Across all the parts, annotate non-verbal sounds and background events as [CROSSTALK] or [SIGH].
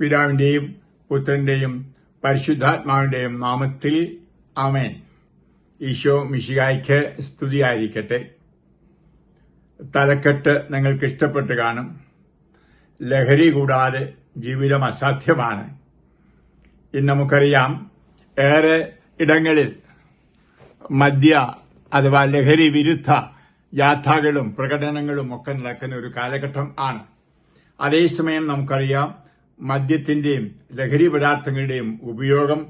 പിതാവിന്റെയും പുത്രന്റെയും പരിശുദ്ധാത്മാവിന്റെയും നാമത്തിൽ ആമേൻ. ഈശോ മിഷികായ്ക്ക് സ്തുതിയായിരിക്കട്ടെ. തലക്കെട്ട് നിങ്ങൾക്ക് ഇഷ്ടപ്പെട്ട് കാണും. ലഹരി കൂടാതെ ജീവിതം അസാധ്യമാണ്. ഇന്ന് നമുക്കറിയാം ഏറെ ഇടങ്ങളിൽ മദ്യ അഥവാ ലഹരി വിരുദ്ധ യാത്രകളും പ്രകടനങ്ങളും ഒക്കെ നടക്കുന്ന ഒരു കാലഘട്ടം ആണ്. അതേസമയം നമുക്കറിയാം മദ്യത്തിന്റെയും ലഹരി പദാർത്ഥങ്ങളുടെയും ഉപയോഗം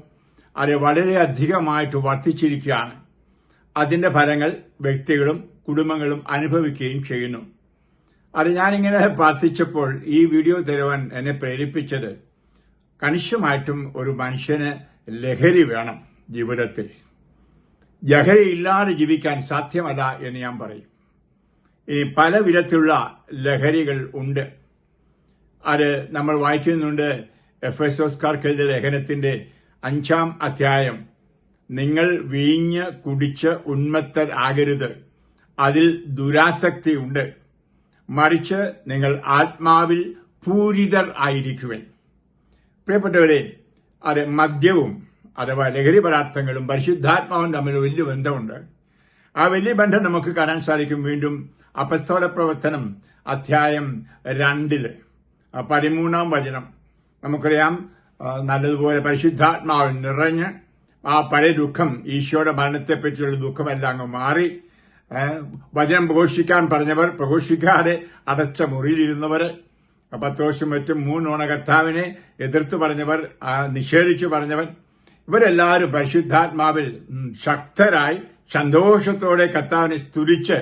അത് വളരെയധികമായിട്ട് വർദ്ധിച്ചിരിക്കുകയാണ്. അതിന്റെ ഫലങ്ങൾ വ്യക്തികളും കുടുംബങ്ങളും അനുഭവിക്കുകയും ചെയ്യുന്നു. അത് ഞാനിങ്ങനെ പ്രാർത്ഥിച്ചപ്പോൾ ഈ വീഡിയോ തരുവാൻ എന്നെ പ്രേരിപ്പിച്ചത് കണിശമായിട്ടും ഒരു മനുഷ്യന് ലഹരി വേണം ജീവിതത്തിൽ. ലഹരി ഇല്ലാതെ ജീവിക്കാൻ സാധ്യമല്ല എന്ന് ഞാൻ പറയും. ഇനി പല വിധത്തിലുള്ള ലഹരികൾ ഉണ്ട്. അത് നമ്മൾ വായിക്കുന്നുണ്ട് എഫ് എസ് ഓസ്കാർക്കെഴുതിയ ലേഖനത്തിന്റെ അഞ്ചാം അധ്യായം. നിങ്ങൾ വീഞ്ഞ് കുടിച്ച് ഉന്മത്തർ ആകരുത്. അതിൽ ദുരാസക്തി ഉണ്ട് മറിച്ച് നിങ്ങൾ ആത്മാവിൽ പൂരിതർ ആയിരിക്കുവൻ. പ്രിയപ്പെട്ടവരെ അത് മദ്യവും അഥവാ ലഹരി പദാർത്ഥങ്ങളും പരിശുദ്ധാത്മാവും തമ്മിൽ വലിയ ബന്ധമുണ്ട്. ആ വലിയ ബന്ധം നമുക്ക് കാണാൻ സാധിക്കും വീണ്ടും അപസ്തോല പ്രവർത്തനം അധ്യായം രണ്ടിൽ. പതിമൂന്നാം വചനം. നമുക്കറിയാം നല്ലതുപോലെ പരിശുദ്ധാത്മാവിൽ നിറഞ്ഞ് ആ പഴയ ദുഃഖം ഈശോയുടെ മരണത്തെ പറ്റിയുള്ള ദുഃഖമെല്ലാം അങ്ങ് മാറി. വചനം പ്രഘോഷിക്കാൻ പറഞ്ഞവർ പ്രഘോഷിക്കാതെ അടച്ച മുറിയിലിരുന്നവർ പത്രോശും മറ്റും മൂന്നോണ കർത്താവിനെ എതിർത്ത് പറഞ്ഞവർ നിഷേധിച്ചു പറഞ്ഞവൻ ഇവരെല്ലാവരും പരിശുദ്ധാത്മാവിൽ ശക്തരായി സന്തോഷത്തോടെ കർത്താവിനെ സ്തുതിച്ച്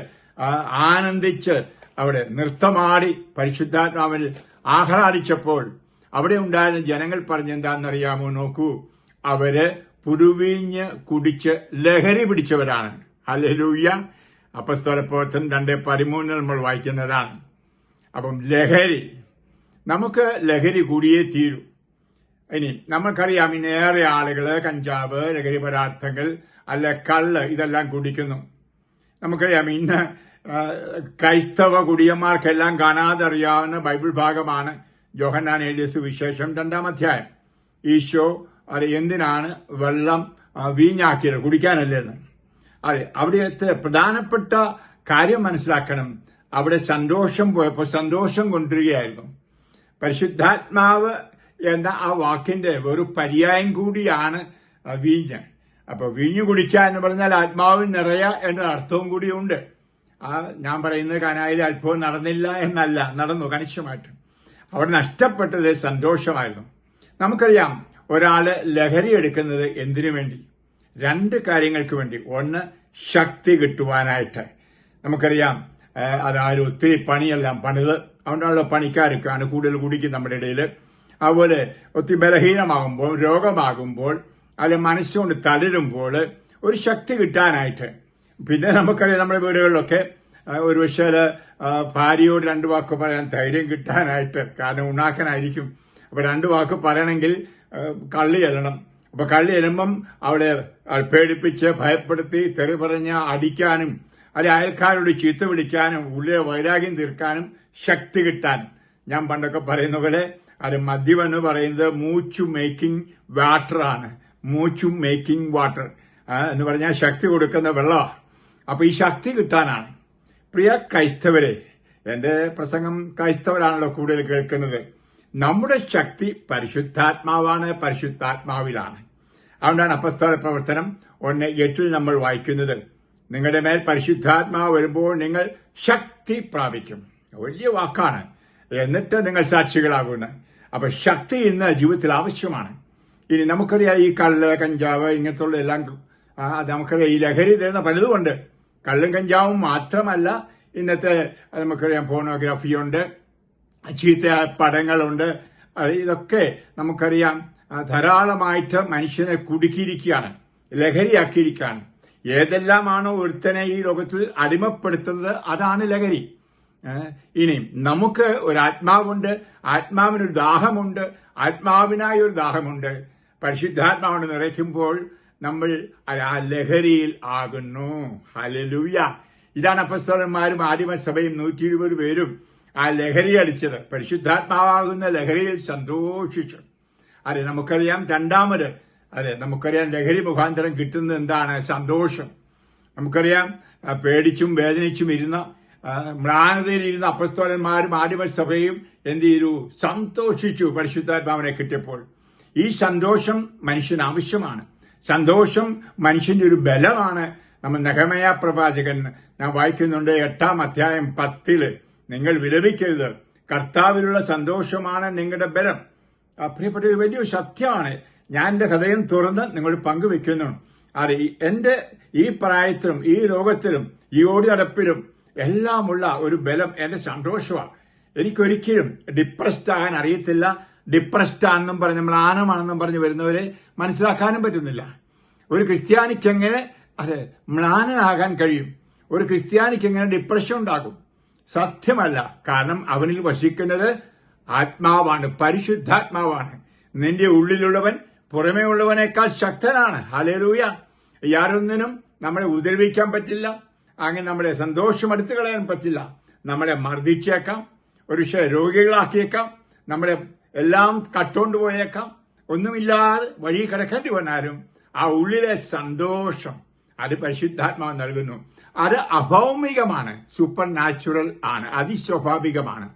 ആനന്ദിച്ച് അവിടെ നൃത്തമാടി പരിശുദ്ധാത്മാവിൽ ആഹ്ലാദിച്ചപ്പോൾ അവിടെ ഉണ്ടായിരുന്ന ജനങ്ങൾ പറഞ്ഞെന്താണെന്നറിയാമോ? നോക്കൂ അവർ പുരുവീഞ്ഞ് കുടിച്ച് ലഹരി പിടിച്ചവരാണ്. ഹലലൂയ്യ അപ്പസ്തോല പ്രവർത്തനം രണ്ട് പതിമൂന്നിൽ നമ്മൾ വായിക്കുന്നതാണ്. അപ്പം ലഹരി നമുക്ക് ലഹരി കൂടിയേ തീരൂ. ഇനി നമുക്കറിയാം ഇനി ഏറെ ആളുകൾ കഞ്ചാവ് ലഹരി പദാർത്ഥങ്ങൾ അല്ല കള്ള് ഇതെല്ലാം കുടിക്കുന്നു. നമുക്കറിയാം ഇന്ന് ക്രൈസ്തവ കുടിയന്മാർക്കെല്ലാം കാണാതറിയാവുന്ന ബൈബിൾ ഭാഗമാണ് ജോഹന്നാൻ എഴുതിയ സുവിശേഷം രണ്ടാം അധ്യായം. ഈശോ അത് എന്തിനാണ് വെള്ളം വീഞ്ഞാക്കിയത്? കുടിക്കാനല്ലേന്ന് അതെ അവിടുത്തെ പ്രധാനപ്പെട്ട കാര്യം മനസ്സിലാക്കണം. അവിടെ സന്തോഷം പോയപ്പോൾ സന്തോഷം കൊണ്ടുവരികയായിരുന്നു. പരിശുദ്ധാത്മാവ് എന്ന ആ വാക്കിന്റെ ഒരു പര്യായം കൂടിയാണ് വീഞ്ഞ്. അപ്പോൾ വീഞ്ഞു കുടിക്കുക എന്ന് പറഞ്ഞാൽ ആത്മാവിൽ നിറയ എന്ന അർത്ഥവും കൂടിയുണ്ട് ആ ഞാൻ പറയുന്നത് കാനായിൽ അത്ഭുതം നടന്നില്ല എന്നല്ല നടന്നു കണിശമായിട്ട്. അവിടെ നഷ്ടപ്പെട്ടത് സന്തോഷമായിരുന്നു. നമുക്കറിയാം ഒരാൾ ലഹരി എടുക്കുന്നത് എന്തിനു വേണ്ടി? രണ്ട് കാര്യങ്ങൾക്ക് വേണ്ടി. ഒന്ന് ശക്തി കിട്ടുവാനായിട്ട്. നമുക്കറിയാം അതായത് ഒത്തിരി പണിയെല്ലാം പണിത്. അതുകൊണ്ടുള്ള പണിക്കാരൊക്കെയാണ് കൂടുതൽ കുടിക്കും നമ്മുടെ ഇടയിൽ അതുപോലെ ഒത്തിരി ബലഹീനമാകുമ്പോൾ രോഗമാകുമ്പോൾ അല്ലെ മനസ്സുകൊണ്ട് തളരുമ്പോൾ ഒരു ശക്തി കിട്ടാനായിട്ട് പിന്നെ നമുക്കറിയാം നമ്മുടെ വീടുകളിലൊക്കെ ഒരു പക്ഷേ ഭാര്യയോട് രണ്ട് വാക്ക് പറയാൻ ധൈര്യം കിട്ടാനായിട്ട് കാരണം ഉണ്ണാക്കനായിരിക്കും. അപ്പൊ രണ്ട് വാക്ക് പറയണമെങ്കിൽ കള്ളി ചെല്ലണം. അപ്പൊ കള്ളി ചെല്ലുമ്പം അവളെ പേടിപ്പിച്ച് ഭയപ്പെടുത്തി തെറി പറഞ്ഞ് അടിക്കാനും അല്ലെ അയൽക്കാരോട് ചീത്ത വിളിക്കാനും ഉള്ളിലെ വൈരാഗ്യം തീർക്കാനും ശക്തി കിട്ടാൻ. ഞാൻ പണ്ടൊക്കെ പറയുന്ന പോലെ അത് മദ്യം എന്ന് പറയുന്നത് മൂച്ചു മേക്കിംഗ് വാട്ടർ ആണ് മൂച്ചു മേക്കിംഗ് വാട്ടർ എന്ന് പറഞ്ഞാൽ ശക്തി കൊടുക്കുന്ന വെള്ളമാണ് അപ്പൊ ഈ ശക്തി കിട്ടാനാണ്. പ്രിയ ക്രൈസ്തവരെ എന്റെ പ്രസംഗം ക്രൈസ്തവരാണല്ലോ കൂടുതൽ കേൾക്കുന്നത്. നമ്മുടെ ശക്തി പരിശുദ്ധാത്മാവാണ് പരിശുദ്ധാത്മാവിലാണ്. അതുകൊണ്ടാണ് അപസ്തോല പ്രവർത്തനം ഒന്ന് എട്ടിൽ നമ്മൾ വായിക്കുന്നത്. നിങ്ങളുടെ മേൽ പരിശുദ്ധാത്മാവ് വരുമ്പോൾ നിങ്ങൾ ശക്തി പ്രാപിക്കും. വലിയ വാക്കാണ്. എന്നിട്ട് നിങ്ങൾ സാക്ഷികളാകുന്നത് അപ്പൊ ശക്തി ഇന്ന് ജീവിതത്തിൽ ആവശ്യമാണ്. ഇനി നമുക്കറിയാം ഈ കള്ള് കഞ്ചാവ് ഇങ്ങനത്തുള്ള എല്ലാം നമുക്കറിയാം ഈ ലഹരി തരുന്ന പലതുമുണ്ട് കള്ളും കഞ്ചാവും മാത്രമല്ല ഇന്നത്തെ നമുക്കറിയാം ഫോണോഗ്രാഫിയുണ്ട് ചീത്ത പടങ്ങളുണ്ട് ഇതൊക്കെ നമുക്കറിയാം ധാരാളമായിട്ട് മനുഷ്യനെ കുടുക്കിയിരിക്കുകയാണ് ലഹരിയാക്കിയിരിക്കുകയാണ്. ഏതെല്ലാമാണോ ഒരുത്തനെ ഈ ലോകത്തിൽ അടിമപ്പെടുത്തുന്നത് അതാണ് ലഹരി. ഇനി നമുക്ക് ഒരു ആത്മാവുണ്ട് ആത്മാവിനൊരു ദാഹമുണ്ട് ആത്മാവിനായൊരു ദാഹമുണ്ട്. പരിശുദ്ധാത്മാവിനെ നിറയ്ക്കുമ്പോൾ നമ്മൾ ആ ലഹരിയിൽ ആകുന്നു. ഹലലൂയ ഇതാണ് അപ്പസ്തോലന്മാരും ആദിമസഭയും നൂറ്റി ഇരുപത് പേരും ആ ലഹരി അടിച്ചത്. പരിശുദ്ധാത്മാവാകുന്ന ലഹരിയിൽ സന്തോഷിച്ചു. അതെ നമുക്കറിയാം രണ്ടാമത് അതെ നമുക്കറിയാം ലഹരി മുഖാന്തരം കിട്ടുന്നത് എന്താണ്? സന്തോഷം. നമുക്കറിയാം പേടിച്ചും വേദനിച്ചും ഇരുന്ന മ്ലാനതയിലിരുന്ന അപ്പസ്തോലന്മാരും ആദിമസഭയും എന്ത് ചെയ്തു? സന്തോഷിച്ചു പരിശുദ്ധാത്മാവിനെ കിട്ടിയപ്പോൾ. ഈ സന്തോഷം മനുഷ്യന് ആവശ്യമാണ്. സന്തോഷം മനുഷ്യന്റെ ഒരു ബലമാണ്. നമ്മൾ നഹമയ പ്രവാചകൻ ഞാൻ വായിക്കുന്നുണ്ട് എട്ടാം അധ്യായം പത്തിൽ. നിങ്ങൾ വിലപിക്കരുത്. കർത്താവിലുള്ള സന്തോഷമാണ് നിങ്ങളുടെ ബലം. പ്രിയപ്പെട്ട ഒരു വലിയൊരു സത്യമാണ്. ഞാൻ എന്റെ ഹൃദയം തുറന്ന് നിങ്ങൾ പങ്കുവെക്കുന്നു അത് എന്റെ ഈ പ്രായത്തിലും ഈ രോഗത്തിലും ഈ ഓടി നടപ്പിലും എല്ലാമുള്ള ഒരു ബലം എന്റെ സന്തോഷമാണ്. എനിക്കൊരിക്കലും ഡിപ്രസ്ഡ് ആകാൻ അറിയത്തില്ല. ഡിപ്രസ്ഡ് ആണെന്നും പറഞ്ഞ് നമ്മൾ ആനമാണെന്നും പറഞ്ഞ് വരുന്നവരെ മനസ്സിലാക്കാനും പറ്റുന്നില്ല. ഒരു ക്രിസ്ത്യാനിക്ക് എങ്ങനെ അതെ മ്ലാനനാകാൻ കഴിയും. ഒരു ക്രിസ്ത്യാനിക്ക് എങ്ങനെ ഡിപ്രഷൻ ഉണ്ടാകും? സത്യമല്ല. കാരണം അവനിൽ വസിക്കുന്നത് ആത്മാവാണ് പരിശുദ്ധാത്മാവാണ്. നിന്റെ ഉള്ളിലുള്ളവൻ പുറമേ ഉള്ളവനേക്കാൾ ശക്തനാണ്. ഹലേലൂയ യാതൊന്നിനും നമ്മളെ ഉപദ്രവിക്കാൻ പറ്റില്ല. അങ്ങനെ നമ്മളെ സന്തോഷം എടുത്തു കളയാൻ പറ്റില്ല. നമ്മളെ മർദ്ദിച്ചേക്കാം. ഒരു രോഗികളാക്കിയേക്കാം. നമ്മളെ എല്ലാം കട്ടുകൊണ്ട് പോയേക്കാം. ഒന്നുമില്ലാതെ വഴി കിടക്കേണ്ടി വന്നാലും ആ ഉള്ളിലെ സന്തോഷം അത് പരിശുദ്ധാത്മാവ് നൽകുന്നു. അത് അഭൗമികമാണ് സൂപ്പർ നാച്ചുറൽ ആണ് അതിസ്വാഭാവികമാണ്.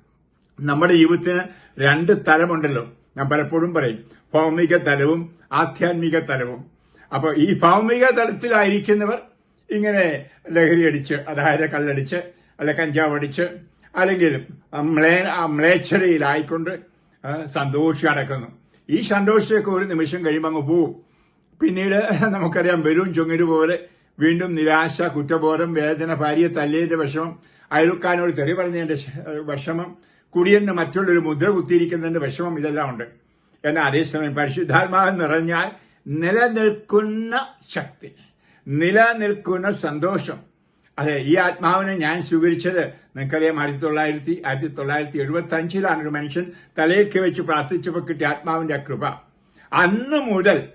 നമ്മുടെ ജീവിതത്തിന് രണ്ട് തലമുണ്ടല്ലോ. ഞാൻ പലപ്പോഴും പറയും ഭൗമിക തലവും ആധ്യാത്മിക തലവും. അപ്പോൾ ഈ ഭൗമിക തലത്തിലായിരിക്കുന്നവർ ഇങ്ങനെ ലഹരി അടിച്ച് അതായത് കള്ളടിച്ച് അല്ലെ കഞ്ചാവ് അടിച്ച് അല്ലെങ്കിൽ മ്ലേ മ്ലേച്ഛതയിലായിക്കൊണ്ട് സന്തോഷിച്ച് നടക്കുന്നു ഈ സന്തോഷമൊക്കെ ഒരു നിമിഷം കഴിയുമ്പോൾ അങ്ങ് പോവും. പിന്നീട് [LAUGHS] നമുക്കറിയാം ബലൂൺ ചുങ്ങരു പോലെ വീണ്ടും നിരാശ കുറ്റബോധം വേദന ഭാര്യ തല്ലിയതിന്റെ വിഷമം അയൽക്കാനോട് തെറി പറഞ്ഞതിന്റെ വിഷമം കുടിയന് മറ്റുള്ളൊരു മുദ്ര കുത്തിയിരിക്കുന്നതിന്റെ വിഷമം ഇതെല്ലാം ഉണ്ട്. എന്നാൽ അതേസമയം പരിശുദ്ധാത്മാവ് നിറഞ്ഞാൽ നിലനിൽക്കുന്ന ശക്തി നിലനിൽക്കുന്ന സന്തോഷം അതെ ഈ ആത്മാവിനെ ഞാൻ സ്വീകരിച്ചത് നിങ്ങൾക്കറിയാം ആയിരത്തി തൊള്ളായിരത്തി ആയിരത്തി തൊള്ളായിരത്തി എഴുപത്തി അഞ്ചിലാണ് ഒരു മനുഷ്യൻ തലയൊക്കെ വെച്ച് പ്രാർത്ഥിച്ചപ്പോൾ കിട്ടിയ ആത്മാവിന്റെ കൃപ. അന്ന് മുതൽ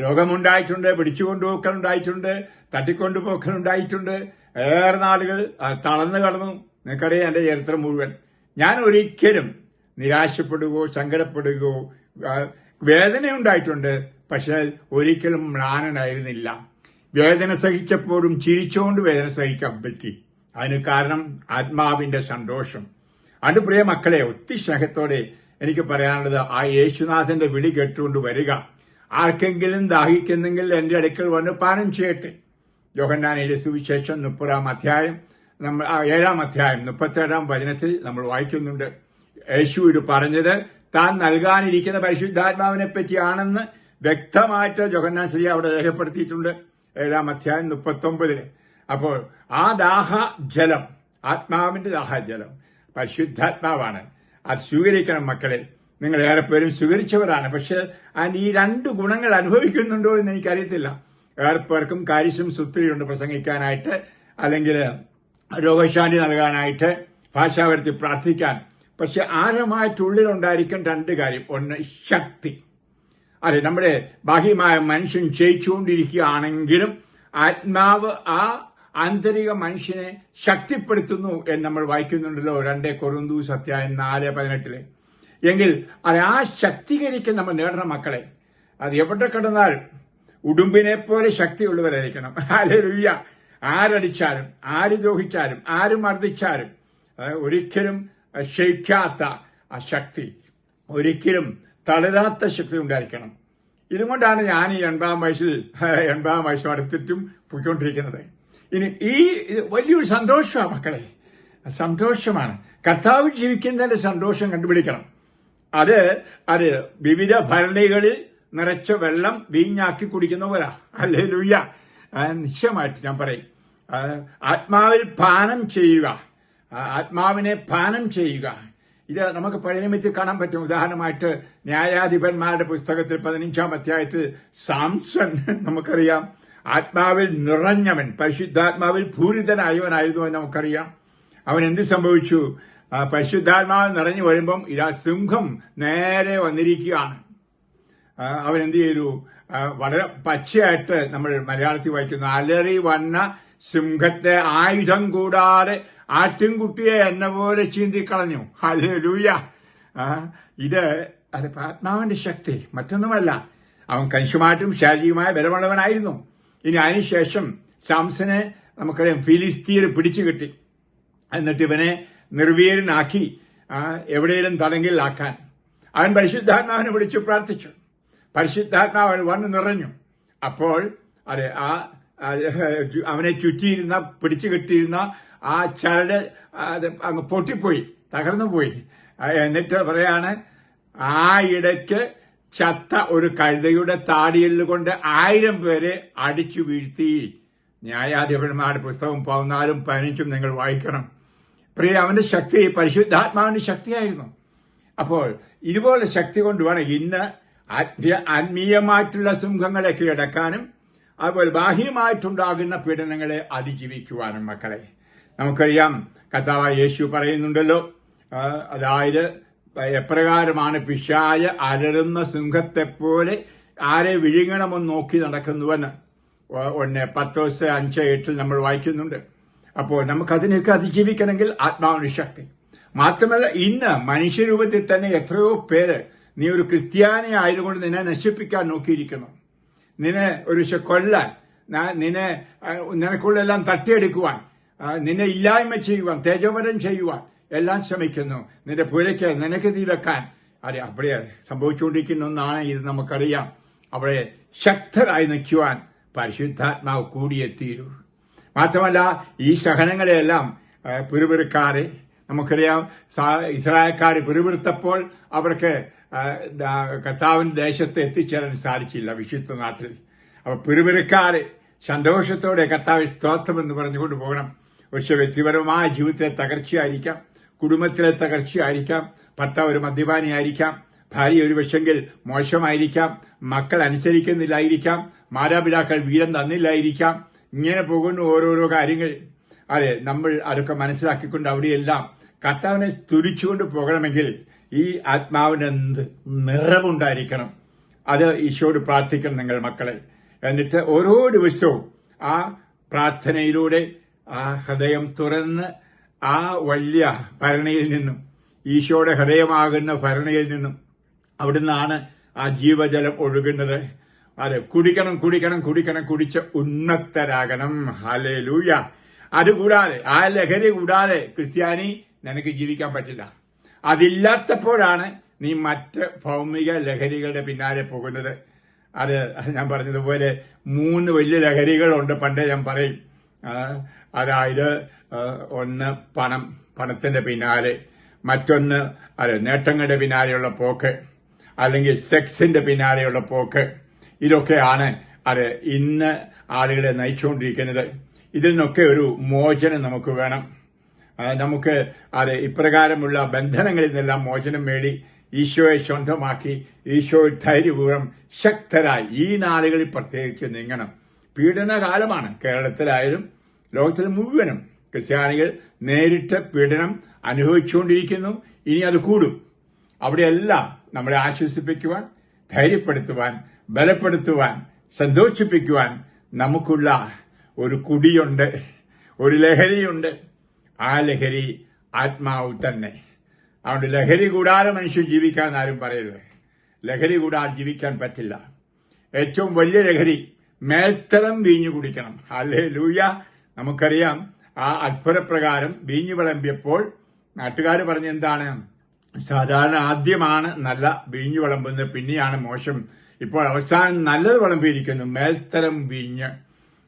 രോഗമുണ്ടായിട്ടുണ്ട് പിടിച്ചുകൊണ്ടുപോക്കലുണ്ടായിട്ടുണ്ട് തട്ടിക്കൊണ്ടുപോക്കലുണ്ടായിട്ടുണ്ട്. ഏറെ നാളുകൾ തളർന്നു കടന്നു. നിങ്ങൾക്കറിയാം എന്റെ ചരിത്രം മുഴുവൻ. ഞാൻ ഒരിക്കലും നിരാശപ്പെടുകയോ സങ്കടപ്പെടുകയോ വേദന ഉണ്ടായിട്ടുണ്ട് പക്ഷേ ഒരിക്കലും മ്ലാനനായിരുന്നില്ല. വേദന സഹിച്ചപ്പോഴും ചിരിച്ചുകൊണ്ട് വേദന സഹിക്കാൻ പറ്റി. അതിന് കാരണം ആത്മാവിന്റെ സന്തോഷം. അത് പ്രിയ മക്കളെ ഒത്തിരി സ്നേഹത്തോടെ എനിക്ക് പറയാനുള്ളത് ആ യേശുനാഥന്റെ വിളി കേട്ടുകൊണ്ട് വരിക. ആർക്കെങ്കിലും ദാഹിക്കുന്നെങ്കിൽ എന്റെ അടുക്കൽ വന്ന് പാനം ചെയ്യട്ടെ. ജോഹന്നാനയിലെ സുവിശേഷം മുപ്പതാം അധ്യായം നമ്മൾ ഏഴാം അധ്യായം മുപ്പത്തേഴാം വചനത്തിൽ നമ്മൾ വായിക്കുന്നുണ്ട്. യേശു ഇത് പറഞ്ഞത് താൻ നൽകാനിരിക്കുന്ന പരിശുദ്ധാത്മാവിനെ പറ്റിയാണെന്ന് വ്യക്തമായിട്ട് ജോഹന്നാൻ ശ്രീ അവിടെ രേഖപ്പെടുത്തിയിട്ടുണ്ട്. ഏഴാം അധ്യായം മുപ്പത്തൊമ്പതിൽ. അപ്പോൾ ആ ദാഹ ജലം ആത്മാവിന്റെ ദാഹജലം പരിശുദ്ധാത്മാവാണ്. അത് സ്വീകരിക്കണം മക്കളിൽ നിങ്ങൾ ഏറെ പേരും സ്വീകരിച്ചവരാണ്. പക്ഷെ ഈ രണ്ട് ഗുണങ്ങൾ അനുഭവിക്കുന്നുണ്ടോ എന്ന് എനിക്കറിയത്തില്ല. ഏറെ പേർക്കും കാര്യസും സുത്രിയുണ്ട് പ്രസംഗിക്കാനായിട്ട് അല്ലെങ്കിൽ രോഗശാന്തി നൽകാനായിട്ട് ഭാഷാവരുത്തി പ്രാർത്ഥിക്കാൻ. പക്ഷെ ആഴമായിട്ടുള്ളിലുണ്ടായിരിക്കും രണ്ട് കാര്യം. ഒന്ന് ശക്തി. അതെ നമ്മുടെ ബാഹ്യമായ മനുഷ്യൻ ജയിച്ചുകൊണ്ടിരിക്കുകയാണെങ്കിലും ആത്മാവ് ആ ആന്തരിക മനുഷ്യനെ ശക്തിപ്പെടുത്തുന്നു എന്ന് നമ്മൾ വായിക്കുന്നുണ്ടല്ലോ രണ്ടേ കൊറുന്തു സത്യായം നാല് പതിനെട്ടിൽ. എങ്കിൽ അത് ആ ശക്തീകരിക്കാൻ നമ്മൾ നേടണം മക്കളെ. അത് എവിടെ കിടന്നാൽ ഉടുമ്പിനെ പോലെ ശക്തിയുള്ളവരായിരിക്കണം. [LAUGHS] ആരൊഴിയ ആരടിച്ചാലും ആര് ദ്രോഹിച്ചാലും ആര് മർദ്ദിച്ചാലും ഒരിക്കലും ക്ഷയിക്കാത്ത ആ ശക്തി. ഒരിക്കലും തളരാത്ത ശക്തി ഉണ്ടായിരിക്കണം. ഇതുകൊണ്ടാണ് ഞാൻ ഈ എൺപതാം വയസ്സിൽ [LAUGHS] എൺപതാം വയസ്സും അടുത്തിട്ടും പോയിക്കൊണ്ടിരിക്കുന്നത്. ഇനി ഈ വലിയൊരു സന്തോഷമാണ് മക്കളെ. സന്തോഷമാണ്. കർത്താവ് ജീവിക്കുന്നതിന്റെ സന്തോഷം കണ്ടുപിടിക്കണം. അത് അത് വിവിധ ഭരണികളിൽ നിറച്ച വെള്ളം വീഞ്ഞാക്കി കുടിക്കുന്ന കുടിക്കുന്നവരാ അല്ലേ ലുയ്യ നിശ്ചയമായിട്ട് ഞാൻ പറയും. ആത്മാവിൽ പാനം ചെയ്യുക. ആത്മാവിനെ പാനം ചെയ്യുക. ഇത് നമുക്ക് പരിണമിച്ച് കാണാൻ പറ്റും. ഉദാഹരണമായിട്ട് ന്യായാധിപന്മാരുടെ പുസ്തകത്തിൽ പതിനഞ്ചാം അധ്യായത്തിൽ സാംസൺ നമുക്കറിയാം ആത്മാവിൽ നിറഞ്ഞവൻ പരിശുദ്ധാത്മാവിൽ പൂരിതനായവനായിരുന്നു എന്ന് നമുക്കറിയാം. അവൻ എന്ത് സംഭവിച്ചു? പരിശുദ്ധാത്മാവ് നിറഞ്ഞു വരുമ്പം ഇതാ സിംഹം നേരെ വന്നിരിക്കുകയാണ്. അവൻ എന്ത് ചെയ്തു? വളരെ പച്ചയായിട്ട് നമ്മൾ മലയാളത്തിൽ വായിക്കുന്നു അലറി വന്ന സിംഹത്തെ ആയുധം കൂടാതെ ആട്ടിൻകുട്ടിയെ എന്നെ പോലെ ചീന്തിക്കളഞ്ഞു. അല്ലേ ലൂയ ഇത് അത് ആത്മാവിന്റെ ശക്തി മറ്റൊന്നുമല്ല. അവൻ കനുഷ്യമായിട്ടും ശാരീരികമായ ബലമുള്ളവനായിരുന്നു. ഇനി അതിനുശേഷം സാംസനെ നമുക്കറിയാം ഫിലിസ്തീർ പിടിച്ചു കിട്ടി. എന്നിട്ട് ഇവനെ നിർവീര്യനാക്കി എവിടെയെങ്കിലും തടങ്കിലാക്കാൻ അവൻ പരിശുദ്ധാത്മാവിനെ വിളിച്ചു പ്രാർത്ഥിച്ചു. പരിശുദ്ധാത്മാവൻ വന്ന് നിറഞ്ഞു. അപ്പോൾ അതെ ആ, അവനെ ചുറ്റിയിരുന്ന പിടിച്ചു കെട്ടിയിരുന്ന ആ ചരട് അങ്ങ് പൊട്ടിപ്പോയി തകർന്നു പോയി. എന്നിട്ട് പറയാണ് ആ ഇടയ്ക്ക് ചത്ത ഒരു കഴുതയുടെ താടിയിൽ കൊണ്ട് ആയിരം പേരെ അടിച്ചു വീഴ്ത്തി. ന്യായാധിപന്മാരുടെ പുസ്തകം പതിനാലും പതിനഞ്ചും നിങ്ങൾ വായിക്കണം. പ്രിയ അവന്റെ ശക്തി പരിശുദ്ധാത്മാവിന്റെ ശക്തിയായിരുന്നു. അപ്പോൾ ഇതുപോലെ ശക്തി കൊണ്ട് വേണം ഇന്ന് ആത്മീയ ആത്മീയമായിട്ടുള്ള സിംഹങ്ങളെ കീഴടക്കാനും അതുപോലെ ബാഹ്യമായിട്ടുണ്ടാകുന്ന പീഡനങ്ങളെ അതിജീവിക്കുവാനും മക്കളെ. നമുക്കറിയാം കഥാവ യേശു പറയുന്നുണ്ടല്ലോ അതായത് എപ്രകാരമാണ് പിശായ അലറുന്ന സിംഹത്തെപ്പോലെ ആരെ വിഴുങ്ങണമെന്ന് നോക്കി നടക്കുന്നുവെന്ന് ഒന്ന് പത്തോസ് അഞ്ച് എട്ടിൽ നമ്മൾ വായിക്കുന്നുണ്ട്. അപ്പോൾ നമുക്ക് അതിനെയൊക്കെ അതിജീവിക്കണമെങ്കിൽ ആത്മാവിന് ശക്തി. മാത്രമല്ല ഇന്ന് മനുഷ്യരൂപത്തിൽ തന്നെ എത്രയോ പേര് നീ ഒരു ക്രിസ്ത്യാനി ആയതുകൊണ്ട് നിന്നെ നശിപ്പിക്കാൻ നോക്കിയിരിക്കുന്നു. നിന്നെ ഒരു പക്ഷെ കൊല്ലാൻ നിന്നെ നിനക്കുള്ളെല്ലാം തട്ടിയെടുക്കുവാൻ നിന്നെ ഇല്ലായ്മ ചെയ്യുവാൻ തേജോവരം ചെയ്യുവാൻ എല്ലാം ശ്രമിക്കുന്നു. നിന്റെ പുരയ്ക്ക് നിനക്ക് വെക്കാൻ. അതെ അവിടെ സംഭവിച്ചുകൊണ്ടിരിക്കുന്ന ഒന്നാണ് ഇത് നമുക്കറിയാം. അവിടെ ശക്തരായി നിൽക്കുവാൻ പരിശുദ്ധാത്മാവ് കൂടിയെത്തിയിരു മാത്രമല്ല ഈ സഹനങ്ങളെയെല്ലാം പുരുപുരുക്കാരെ നമുക്കറിയാം ഇസ്രായേൽക്കാർ പിറുപിറുത്തപ്പോൾ അവർക്ക് കർത്താവിന്റെ ദേശത്ത് എത്തിച്ചേരാൻ സാധിച്ചില്ല വിശുദ്ധ നാട്ടിൽ. അപ്പൊ പുരുപുരുക്കാരെ സന്തോഷത്തോടെ കർത്താവ് സ്തോത്രം എന്ന് പറഞ്ഞുകൊണ്ട് പോകണം. പക്ഷെ വ്യക്തിപരമായ ജീവിതത്തിലെ തകർച്ചയായിരിക്കാം കുടുംബത്തിലെ തകർച്ചയായിരിക്കാം ഭർത്താവ് ഒരു മദ്യപാനിയായിരിക്കാം ഭാര്യ ഒരു പക്ഷെങ്കിൽ മോശമായിരിക്കാം മക്കൾ അനുസരിക്കുന്നില്ലായിരിക്കാം മാതാപിതാക്കൾ വീരം തന്നില്ലായിരിക്കാം ഇങ്ങനെ പോകുന്ന ഓരോരോ കാര്യങ്ങൾ. അതെ നമ്മൾ അതൊക്കെ മനസ്സിലാക്കിക്കൊണ്ട് അവിടെയെല്ലാം കർത്താവിനെ സ്തുരിച്ചുകൊണ്ട് പോകണമെങ്കിൽ ഈ ആത്മാവിന് നിറവുണ്ടായിരിക്കണം. അത് ഈശോട് പ്രാർത്ഥിക്കണം നിങ്ങൾ മക്കളെ. എന്നിട്ട് ഓരോ ദിവസവും ആ പ്രാർത്ഥനയിലൂടെ ആ ഹൃദയം തുറന്ന് ആ വലിയ ഭരണയിൽ നിന്നും ഈശോയുടെ ഹൃദയമാകുന്ന ഭരണയിൽ നിന്നും അവിടുന്നാണ് ആ ജീവജലം ഒഴുകുന്നത്. അതെ കുടിക്കണം കുടിക്കണം കുടിക്കണം കുടിച്ച് ഉന്നത്തരാകണം. ഹലേ ലൂയ അതുകൂടാതെ ആ ലഹരി കൂടാതെ ക്രിസ്ത്യാനി നിനക്ക് ജീവിക്കാൻ പറ്റില്ല. അതില്ലാത്തപ്പോഴാണ് നീ മറ്റ് ഭൗമിക ലഹരികളുടെ പിന്നാലെ പോകുന്നത്. അത് ഞാൻ പറഞ്ഞതുപോലെ മൂന്ന് വലിയ ലഹരികളുണ്ട് പണ്ടേ ഞാൻ പറയും. അതായത് ഒന്ന് പണം പണത്തിന്റെ പിന്നാലെ മറ്റൊന്ന് അത് നേട്ടങ്ങളുടെ പിന്നാലെയുള്ള പോക്ക് അല്ലെങ്കിൽ സെക്സിന്റെ പിന്നാലെയുള്ള പോക്ക്. ഇതൊക്കെയാണ് അത് ഇന്ന് ആളുകളെ നയിച്ചുകൊണ്ടിരിക്കുന്നത്. ഇതിൽ നിന്നൊക്കെ ഒരു മോചനം നമുക്ക് വേണം. നമുക്ക് അത് ഇപ്രകാരമുള്ള ബന്ധനങ്ങളിൽ നിന്നെല്ലാം മോചനം നേടി ഈശോയെ സ്വന്തമാക്കി ഈശോയിൽ ധൈര്യപൂർവം ശക്തരായി ഈ നാളുകളിൽ പ്രത്യേകിച്ച് നീങ്ങണം. പീഡനകാലമാണ് കേരളത്തിലായാലും ലോകത്തിൽ മുഴുവനും ക്രിസ്ത്യാനികൾ നേരിട്ട് പീഡനം അനുഭവിച്ചുകൊണ്ടിരിക്കുന്നു. ഇനി അത് കൂടും. അവിടെയെല്ലാം നമ്മളെ ആശ്വസിപ്പിക്കുവാൻ ധൈര്യപ്പെടുത്തുവാൻ ബലപ്പെടുത്തുവാൻ സന്തോഷിപ്പിക്കുവാൻ നമുക്കുള്ള ഒരു കുടിയുണ്ട് ഒരു ലഹരിയുണ്ട്. ആ ലഹരി ആത്മാവ് തന്നെ. അതുകൊണ്ട് ലഹരി കൂടാതെ മനുഷ്യൻ ജീവിക്കാൻ ആരും പറയരുത്. ലഹരി കൂടാതെ ജീവിക്കാൻ പറ്റില്ല. ഏറ്റവും വലിയ ലഹരി മേൽത്തരം വീഞ്ഞു കുടിക്കണം. അല്ലേ ലൂയ നമുക്കറിയാം ആ അത്ഭുതപ്രകാരം വീഞ്ഞു വിളമ്പിയപ്പോൾ നാട്ടുകാർ പറഞ്ഞ എന്താണ് സാധാരണ ആദ്യമാണ് നല്ല വീഞ്ഞു വിളമ്പുന്നത് പിന്നെയാണ് മോശം. ഇപ്പോൾ അവസാനം നല്ലത് വിളമ്പിയിരിക്കുന്നു മേൽത്തരം വീഞ്ഞ്.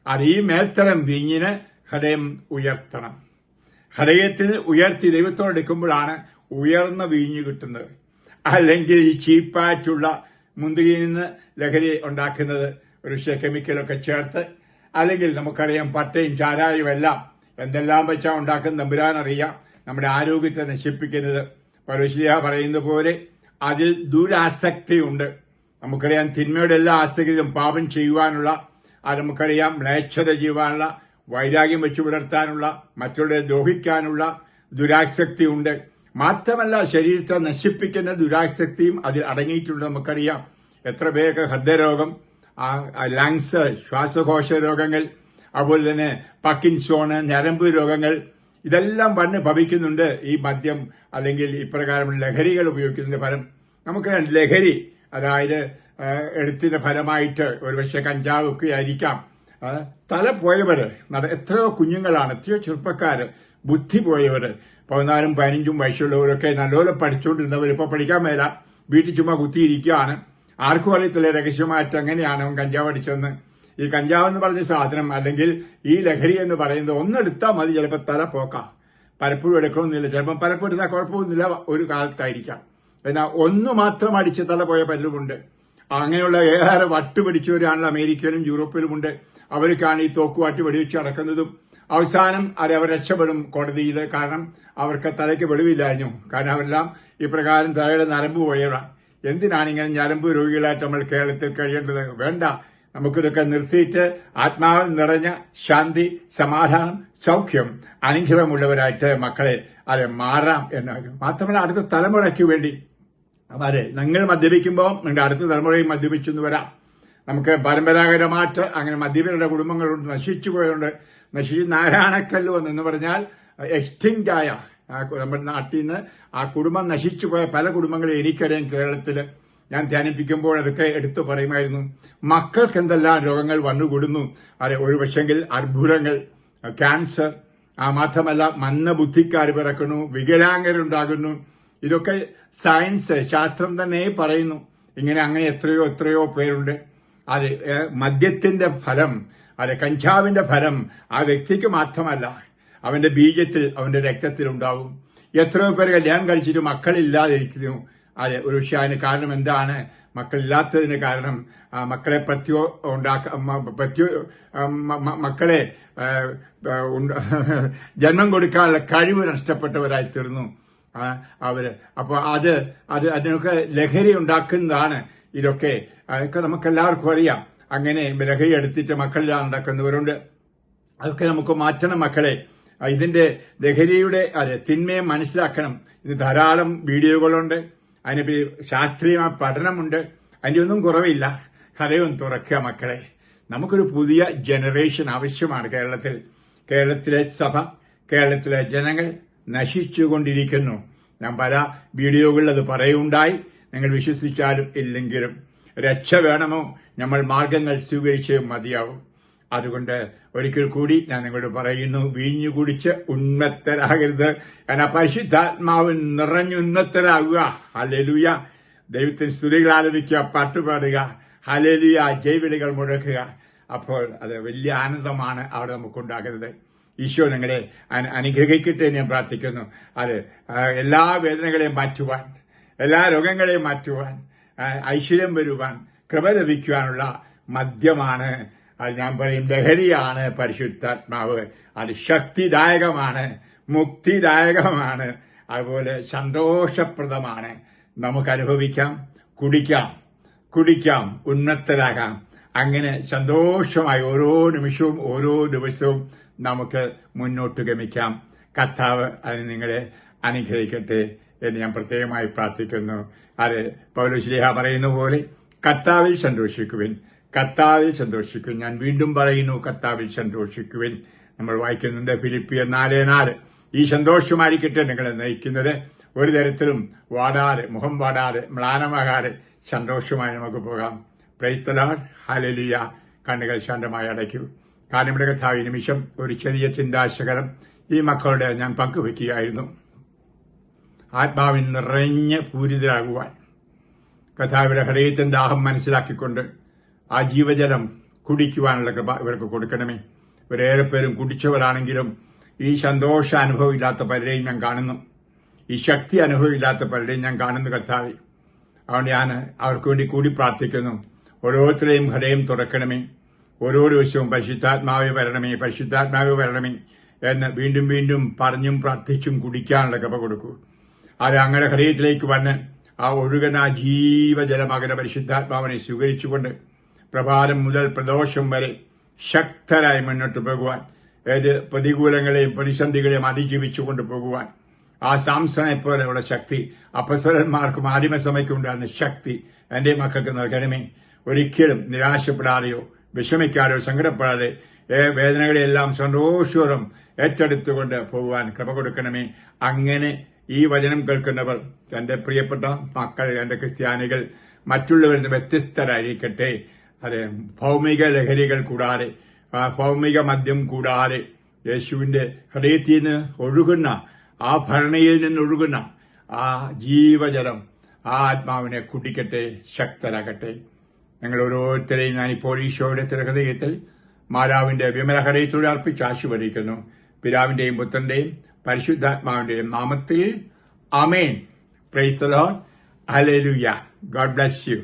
അത് ഈ മേൽത്തരം വീഞ്ഞിന് ഹൃദയം ഉയർത്തണം. ഹൃദയത്തിൽ ഉയർത്തി ദൈവത്തോട് എടുക്കുമ്പോഴാണ് ഉയർന്ന വീഞ്ഞ് കിട്ടുന്നത്. അല്ലെങ്കിൽ ഈ ചീപ്പായിട്ടുള്ള മുന്തിരിയിൽ നിന്ന് ലഹരി ഉണ്ടാക്കുന്നത് പക്ഷേ കെമിക്കലൊക്കെ ചേർത്ത് അല്ലെങ്കിൽ നമുക്കറിയാം പട്ടയും ചാരായും എല്ലാം എന്തെല്ലാം വെച്ചാൽ ഉണ്ടാക്കുന്ന തമ്പുരാൻ അറിയാം നമ്മുടെ ആരോഗ്യത്തെ നശിപ്പിക്കുന്നത്. പരശിയ പറയുന്ന പോലെ അതിൽ ദുരാസക്തിയുണ്ട്. നമുക്കറിയാം തിന്മയുടെ എല്ലാ ആസക്തിയും പാപം ചെയ്യുവാനുള്ള അത് നമുക്കറിയാം മ്ലേച്ഛത ചെയ്യുവാനുള്ള വൈരാഗ്യം വെച്ചു പുലർത്താനുള്ള മറ്റുള്ളവരെ ദ്രോഹിക്കാനുള്ള ദുരാസക്തിയുണ്ട്. മാത്രമല്ല ശരീരത്തെ നശിപ്പിക്കുന്ന ദുരാസക്തിയും അതിൽ അടങ്ങിയിട്ടുണ്ട് നമുക്കറിയാം. എത്ര പേർക്ക് ഹൃദയരോഗം ലങ്സ് ശ്വാസകോശ രോഗങ്ങൾ അതുപോലെ തന്നെ പക്കിൻസോണ് ഞരമ്പ് രോഗങ്ങൾ ഇതെല്ലാം വന്ന് ഭവിക്കുന്നുണ്ട്. ഈ മദ്യം അല്ലെങ്കിൽ ഇപ്രകാരം ലഹരികൾ ഉപയോഗിക്കുന്നതിന്റെ ഫലം. നമുക്ക് ലഹരി അതായത് എടുത്തിന്റെ ഫലമായിട്ട് ഒരുപക്ഷെ കഞ്ചാവ് ഒക്കെ ആയിരിക്കാം. തല പോയവര് എത്രയോ കുഞ്ഞുങ്ങളാണ് എത്രയോ ചെറുപ്പക്കാര് ബുദ്ധി പോയവര് പതിനാലും പതിനഞ്ചും വയസ്സുള്ളവരൊക്കെ നല്ലപോലെ പഠിച്ചുകൊണ്ടിരുന്നവർ ഇപ്പൊ പഠിക്കാൻ മേല വീട്ടിൽ ചുമ്മാ കുത്തിയിരിക്കുകയാണ്. ആർക്കും അറിയത്തില്ല രഹസ്യമായിട്ട് എങ്ങനെയാണ് അവൻ കഞ്ചാവ് അടിച്ചെന്ന് ഈ കഞ്ചാവ് എന്ന് പറഞ്ഞ സാധനം അല്ലെങ്കിൽ ഈ ലഹരി എന്ന് പറയുന്നത് ഒന്നെടുത്താൽ മതി ചിലപ്പോൾ തല പോക്കാം. പലപ്പോഴും എടുക്കണമെന്നില്ല. ചിലപ്പോൾ പലപ്പോഴും എടുത്താൽ കുഴപ്പമൊന്നുമില്ല ഒരു കാലത്തായിരിക്കാം. എന്നാൽ ഒന്ന് മാത്രം അടിച്ച് തല പോയ പലരുമുണ്ട്. അങ്ങനെയുള്ള ഏറെ വട്ടുപിടിച്ചവരാണല്ലോ അമേരിക്കയിലും യൂറോപ്പിലുമുണ്ട്. അവർക്കാണ് ഈ തോക്കുവാട്ടി വെടിവെച്ച് നടക്കുന്നതും. അവസാനം അത് അവർ രക്ഷപ്പെടും കോടതിയിൽ. കാരണം അവർക്ക് തലയ്ക്ക് വെളിവില്ലാഞ്ഞു കാരണം അവരെല്ലാം ഇപ്രകാരം തലയുടെ നരമ്പ് പോയവരാണ് എന്തിനാണ് ഇങ്ങനെ ഞരമ്പ് രോഗികളായിട്ട് നമ്മൾ കേരളത്തിൽ കഴിയേണ്ടത്? വേണ്ട. നമുക്കിതൊക്കെ നിർത്തിയിട്ട് ആത്മാവിൽ നിറഞ്ഞ ശാന്തി സമാധാനം സൗഖ്യം അനുഗ്രഹമുള്ളവരായിട്ട് മക്കളെ അത് മാറാം എന്ന് മാത്രമല്ല അടുത്ത തലമുറയ്ക്ക് വേണ്ടി അതെ നിങ്ങൾ മദ്യപിക്കുമ്പോൾ നിങ്ങളുടെ അടുത്ത തലമുറയും മദ്യപിച്ചെന്ന് വരാം. നമുക്ക് പരമ്പരാഗതമായിട്ട് അങ്ങനെ മദ്യപരുടെ കുടുംബങ്ങളുണ്ട് നശിച്ചു പോയതുകൊണ്ട് നശിച്ച് നാരായണക്കല്ല് വന്നെന്ന് പറഞ്ഞാൽ കു- നമ്മുടെ നാട്ടിൽ നിന്ന് ആ കുടുംബം നശിച്ചു പോയ പല കുടുംബങ്ങളും എനിക്കറിയാം കേരളത്തിൽ ഞാൻ ധ്യാനിപ്പിക്കുമ്പോൾ അതൊക്കെ എടുത്തു പറയുമായിരുന്നു. മക്കൾക്ക് എന്തെല്ലാം രോഗങ്ങൾ വന്നുകൂടുന്നു? അതെ ഒരു പക്ഷെങ്കിൽ അർബുദങ്ങൾ ക്യാൻസർ ആ മാത്രമല്ല മന്ദബുദ്ധിക്കാർ പിറക്കുന്നു വികലാംഗരുണ്ടാകുന്നു. ഇതൊക്കെ സയൻസ് ശാസ്ത്രം തന്നെ പറയുന്നു. ഇങ്ങനെ അങ്ങനെ എത്രയോ എത്രയോ പേരുണ്ട്. അത് മദ്യത്തിന്റെ ഫലം അത് കഞ്ചാവിന്റെ ഫലം ആ വ്യക്തിക്ക് മാത്രമല്ല. അവന്റെ ബീജത്തിൽ അവന്റെ രക്തത്തിൽ ഉണ്ടാവും. എത്രയോ പേര് കല്യാണം കഴിച്ചിട്ട് മക്കളില്ലാതിരിക്കുന്നു അതെ ഒരു പക്ഷേ അതിന് കാരണം എന്താണ്? മക്കളില്ലാത്തതിന് കാരണം മക്കളെ പ്രത്യോ ഉണ്ടാക്ക പ്രത്യോ മക്കളെ [LAUGHS] ജന്മം കൊടുക്കാനുള്ള കഴിവ് നഷ്ടപ്പെട്ടവരായി തീർന്നു അവർ. അപ്പൊ അത് അത് അതിനൊക്കെ ലഹരി ഉണ്ടാക്കുന്നതാണ് ഇതൊക്കെ. അതൊക്കെ നമുക്ക് എല്ലാവർക്കും അറിയാം. അങ്ങനെ ലഹരി എടുത്തിട്ട് മക്കളില്ലാതെ ഉണ്ടാക്കുന്നവരുണ്ട് അതൊക്കെ നമുക്ക് മാറ്റണം മക്കളെ. ഇതിന്റെ ലഹരിയുടെ അതെ തിന്മയെ മനസ്സിലാക്കണം. ഇത് ധാരാളം വീഡിയോകളുണ്ട്. അതിനെ ശാസ്ത്രീയമായ പഠനമുണ്ട്. അതിന്റെ ഒന്നും കുറവില്ല. കഥയൊന്നും തുറക്കുക മക്കളെ. നമുക്കൊരു പുതിയ ജനറേഷൻ ആവശ്യമാണ് കേരളത്തിൽ. കേരളത്തിലെ സഭ കേരളത്തിലെ ജനങ്ങൾ നശിച്ചുകൊണ്ടിരിക്കുന്നു. ഞാൻ പല വീഡിയോകളിൽ അത് പറയുണ്ടായി. നിങ്ങൾ വിശ്വസിച്ചാലും ഇല്ലെങ്കിലും രക്ഷ വേണമോ? നമ്മൾ മാർഗങ്ങൾ സ്വീകരിച്ചേ മതിയാവും. അതുകൊണ്ട് ഒരിക്കൽ കൂടി ഞാൻ നിങ്ങളോട് പറയുന്നു വീഞ്ഞു കുടിച്ച് ഉന്മത്തരാകരുത് കാരണം പരിശുദ്ധാത്മാവ് നിറഞ്ഞുന്നത്തരാകുക ഹലലുയ ദൈവത്തിന് സ്തുതികൾ ആലപിക്കുക പാട്ടുപാടുക ഹലലുയ ജൈവിളികൾ മുഴക്കുക. അപ്പോൾ അത് വലിയ ആനന്ദമാണ് അവിടെ നമുക്കുണ്ടാകുന്നത്. ഈശോ നിങ്ങളെ അനുഗ്രഹിക്കട്ടെ ഞാൻ പ്രാർത്ഥിക്കുന്നു. അത് എല്ലാ വേദനകളെയും മാറ്റുവാൻ എല്ലാ രോഗങ്ങളെയും മാറ്റുവാൻ ഐശ്വര്യം വരുവാൻ കൃപ ലഭിക്കുവാനുള്ള മദ്യമാണ് അത് ഞാൻ പറയും ലഹരിയാണ് പരിശുദ്ധാത്മാവ്. അത് ശക്തിദായകമാണ് മുക്തിദായകമാണ് അതുപോലെ സന്തോഷപ്രദമാണ്. നമുക്ക് അനുഭവിക്കാം കുടിക്കാം കുടിക്കാം ഉന്നത്തരാകാം അങ്ങനെ സന്തോഷമായി ഓരോ നിമിഷവും ഓരോ ദിവസവും നമുക്ക് മുന്നോട്ട് ഗമിക്കാം. കർത്താവ് അതിന് നിങ്ങളെ അനുഗ്രഹിക്കട്ടെ എന്ന് ഞാൻ പ്രത്യേകമായി പ്രാർത്ഥിക്കുന്നു. അത് പൗലോശ്ലേഹ പറയുന്ന പോലെ കർത്താവിൽ സന്തോഷിക്കുവിൻ. കർത്താവിൽ സന്തോഷിക്കുവിൻ ഞാൻ വീണ്ടും പറയുന്നു കർത്താവിൽ സന്തോഷിക്കുവിൻ. നമ്മൾ വായിക്കുന്നുണ്ട് ഫിലിപ്പിയ നാല് നാല്. ഈ സന്തോഷമായിരിക്കട്ടെ നിങ്ങളെ നയിക്കുന്നത്. ഒരു തരത്തിലും വാടാതെ മുഖം വാടാതെ മ്ലാനമാകാതെ സന്തോഷമായി നമുക്ക് പോകാം. പ്രൈത്തലാൾ ഹലലിയ കണ്ണുകൾ ശാന്തമായി അടയ്ക്കൂ. കാനമിട കഥാവ് നിമിഷം ഒരു ചെറിയ ചിന്താശകലം ഈ മക്കളുടെ ഞാൻ പങ്കുവയ്ക്കുകയായിരുന്നു ആത്മാവിൻ നിറഞ്ഞ് പൂരിതരാകുവാൻ. കഥാവിയുടെ ഹൃദയത്തിന്റെ ദാഹം മനസ്സിലാക്കിക്കൊണ്ട് ആ ജീവജലം കുടിക്കുവാനുള്ള കൃപ ഇവർക്ക് കൊടുക്കണമേ. ഇവരേറെ പേരും കുടിച്ചവരാണെങ്കിലും ഈ സന്തോഷ അനുഭവമില്ലാത്ത പലരെയും ഞാൻ കാണുന്നു. ഈ ശക്തി അനുഭവമില്ലാത്ത പലരെയും ഞാൻ കാണുന്നു കർത്താവെ. അതുകൊണ്ട് ഞാൻ അവർക്ക് വേണ്ടി കൂടി പ്രാർത്ഥിക്കുന്നു. ഓരോരുത്തരെയും ഹൃദയം തുറക്കണമേ. ഓരോ ദിവസവും പരിശുദ്ധാത്മാവെ വരണമേ പരിശുദ്ധാത്മാവെ വരണമേ എന്ന് വീണ്ടും വീണ്ടും പറഞ്ഞും പ്രാർത്ഥിച്ചും കുടിക്കാനുള്ള കൃപ കൊടുക്കൂ. അത് അങ്ങനെ ഹൃദയത്തിലേക്ക് വന്ന് ആ ഒഴുകൻ ആ ജീവജലമകന പരിശുദ്ധാത്മാവിനെ സ്വീകരിച്ചുകൊണ്ട് പ്രഭാതം മുതൽ പ്രദോഷം വരെ ശക്തരായി മുന്നോട്ട് പോകുവാൻ ഏത് പ്രതികൂലങ്ങളെയും പ്രതിസന്ധികളെയും അതിജീവിച്ചു കൊണ്ടുപോകുവാൻ ആ സാംസനെ പോലെയുള്ള ശക്തി അപ്പസ്വരന്മാർക്കും ആദിമസമയ്ക്കുണ്ടായിരുന്ന ശക്തി എന്റെ മക്കൾക്ക് നൽകണമേ. ഒരിക്കലും നിരാശപ്പെടാതെയോ വിഷമിക്കാതെയോ സങ്കടപ്പെടാതെ ഏ, വേദനകളെല്ലാം സന്തോഷപൂർവം ഏറ്റെടുത്തുകൊണ്ട് പോകുവാൻ കൃപ കൊടുക്കണമേ. അങ്ങനെ ഈ വചനം കേൾക്കുന്നവർ തന്റെ പ്രിയപ്പെട്ട മക്കൾ എന്റെ ക്രിസ്ത്യാനികൾ മറ്റുള്ളവരിൽ നിന്ന് വ്യത്യസ്തരായിരിക്കട്ടെ. അതെ ഭൗമിക ലഹരികൾ കൂടാതെ ഭൗമിക മദ്യം കൂടാതെ യേശുവിന്റെ ഹൃദയത്തിൽ നിന്ന് ഒഴുകുന്ന ആ ഭരണയിൽ നിന്ന് ഒഴുകുന്ന ആ ജീവജലം ആ ആത്മാവിനെ കുടിക്കട്ടെ ശക്തരാകട്ടെ. ഞങ്ങൾ ഓരോരുത്തരെയും ഞാനിപ്പോൾ ഈശോയുടെ തിരഹൃദയത്തിൽ മാതാവിന്റെ വിമല ഹൃദയത്തോടെ അർപ്പിച്ച് ആശീർവദിക്കുന്നു. പിതാവിന്റെയും പുത്രന്റെയും പരിശുദ്ധാത്മാവിന്റെയും നാമത്തിൽ amen praise the hallelujah God bless you